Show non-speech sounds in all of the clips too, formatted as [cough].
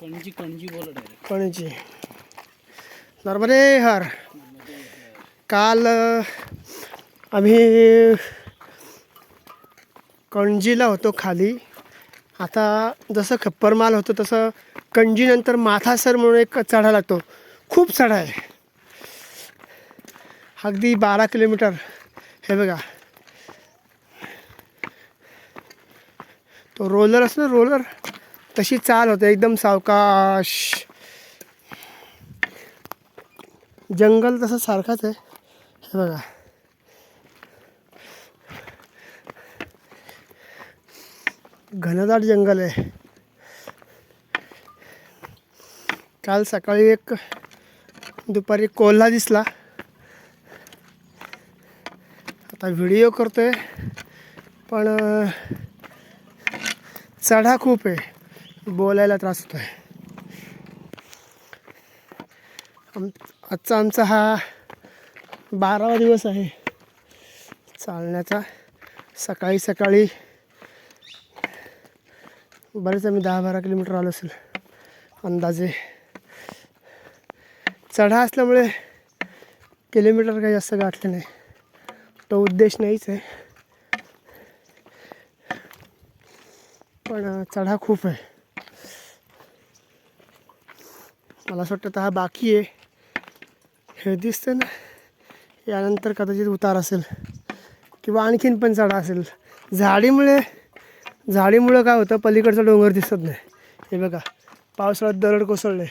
कणजी कणजी बोला डायरेक्ट कणजी नर्मदे हर. काल आम्ही कणजीला होतो खाली. आता जसं खप्परमाल होतो तसं कणजीनंतर माथासर म्हणून एक चढा लागतो. खूप चढा आहे. अगदी बारा किलोमीटर. हे बघा. तो रोलर असतो ना रोलर? तशी चाल होते एकदम सावकाश. जंगल तसं सारखाच आहे. हे बघा. घनदाट जंगल आहे. काल सकाळी एक दुपारी कोल्हा दिसला. आता व्हिडिओ करतोय पण चढा खूप आहे. बोलायला त्रास होतो आहे आम आजचा आमचा हा बारावा दिवस आहे. चालण्याचा. सकाळी सकाळी बरेच आम्ही दहा बारा किलोमीटर आलो असेल. अंदाजे. चढा असल्यामुळे किलोमीटर काही जास्त गाठले नाही. तो उद्देश नाहीच आहे. पण चढा खूप आहे. मला असं वाटतं हा बाकी आहे. हे दिसतं ना. यानंतर कदाचित उतार असेल. किंवा आणखीन पण चढा असेल. झाडीमुळे झाडीमुळं काय होतं पलीकडचा डोंगर दिसत नाही. हे बघा पावसाळ्यात दरड कोसळले.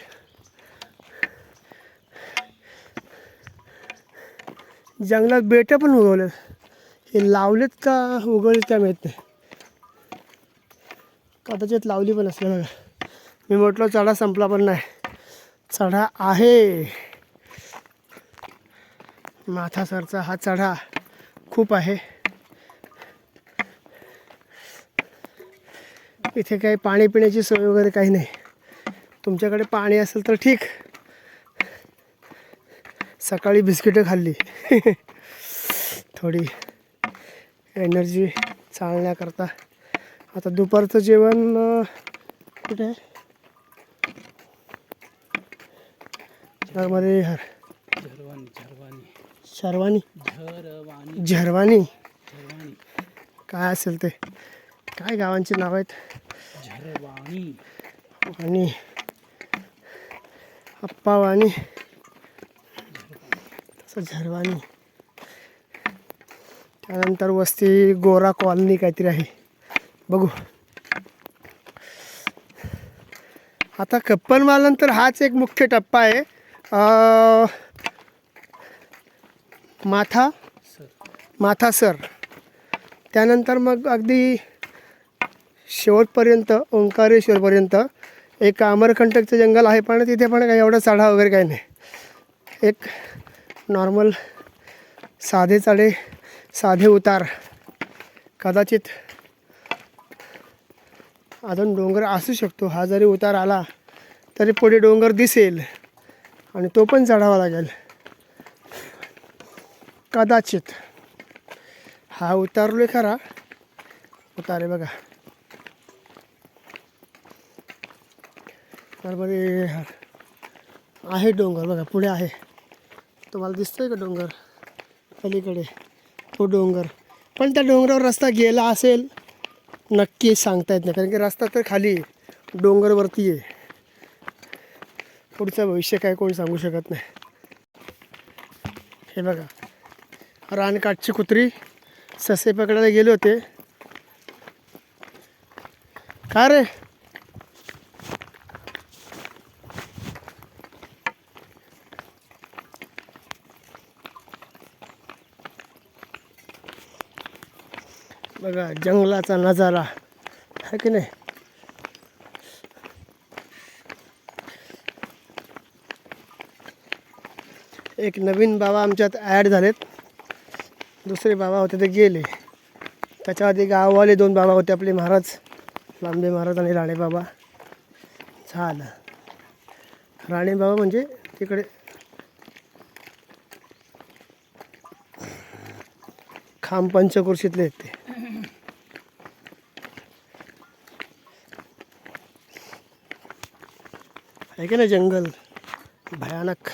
जंगलात बेटं पण उगवलेत. हे लावलेत का उगवलेत काय माहीत नाही. कदाचित लावली पण असले बघा. मी म्हटलं चढा संपला पण नाही. चढा आहे. माथासरचा हा चढा खूप आहे. इथे काही पाणी पिण्याची सोय वगैरे काही नाही. तुमच्याकडे पाणी असेल तर ठीक. सकाळी बिस्किटं खाल्ली. [laughs] थोडी एनर्जी चालण्याकरता आता दुपारचं जेवण कुठे आहे? हर. झरवाणी शर्वानी झरवानी काय असेल ते? काय गावांची नाव आहेत? आणि अप्पावाणी तसं झरवाणी त्यानंतर वस्ती गोरा कॉलनी काहीतरी आहे. बघू. आता कप्पल मारल्यानंतर हाच एक मुख्य टप्पा आहे. माथा. माथा सर. त्यानंतर मग अगदी शेवटपर्यंत ओंकारेश्वरपर्यंत. एक अमरकंटकचं जंगल आहे पण तिथे पण काही एवढा चढा वगैरे काही नाही. एक नॉर्मल साधे चढे साधे उतार. कदाचित अजून डोंगर असू शकतो. हा जरी उतार आला तरी पुढे डोंगर दिसेल. आणि तो पण चढावा लागेल. कदाचित. हा उतारलोय खरा. उतार आहे बघा. बरोबर आहे आहे डोंगर बघा पुढे आहे. तुम्हाला दिसतोय का डोंगर? पलीकडे. तो डोंगर. पण त्या डोंगरावर रस्ता गेला असेल नक्की सांगता येत नाही. कारण की रस्ता तर खाली आहे, डोंगरवरती आहे. पुढचं भविष्य काय कोणी सांगू शकत नाही. हे बघा. रानकाठची कुत्री ससे पकडायला गेले होते. का रे? बघा जंगलाचा नजारा है की नाही? एक नवीन बाबा आमच्यात ॲड झालेत. दुसरे बाबा होते ते गेले. त्याच्या आधी गाववाले दोन बाबा होते आपले महाराज लांबे महाराज आणि राणे बाबा. झालं. राणे बाबा म्हणजे तिकडे खांब पंचकृषीतले आहेत ते. आहे की जंगल? भयानक.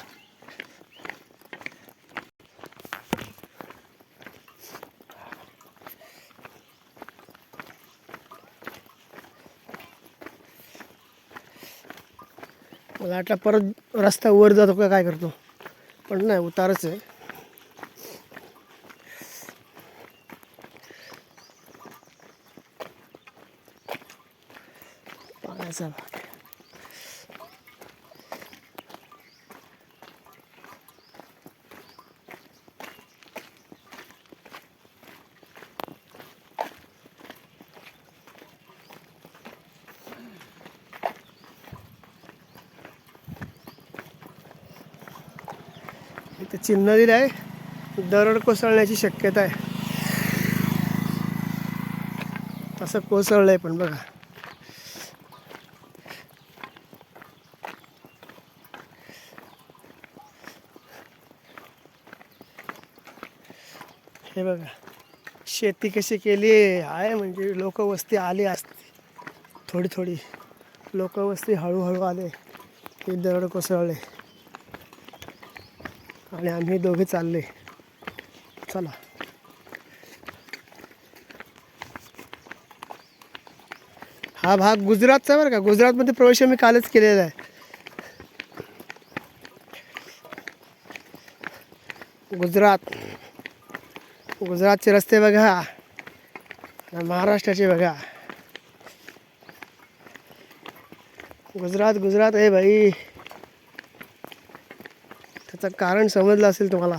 मला वाटलं परत रस्ता वर जातो का काय करतो? पण नाही उतारच आहे. पाण्याचा भाग. इथं चिन्ह दिलं आहे दरड कोसळण्याची शक्यता आहे. असं कोसळलंय पण बघा. हे बघा. शेती कशी केली आहे? म्हणजे लोकवस्ती आली असती थोडी थोडी. लोकवस्ती हळूहळू आले. की दरड कोसळले. आणि आम्ही दोघे चालले. चला. हा भाग गुजरातचा बरं का? गुजरातमध्ये प्रवेश मी कालच केलेला आहे. गुजरात. गुजरातचे रस्ते बघा. महाराष्ट्राचे बघा. गुजरात गुजरात आहे भाई. याचं कारण समजलं असेल तुम्हाला.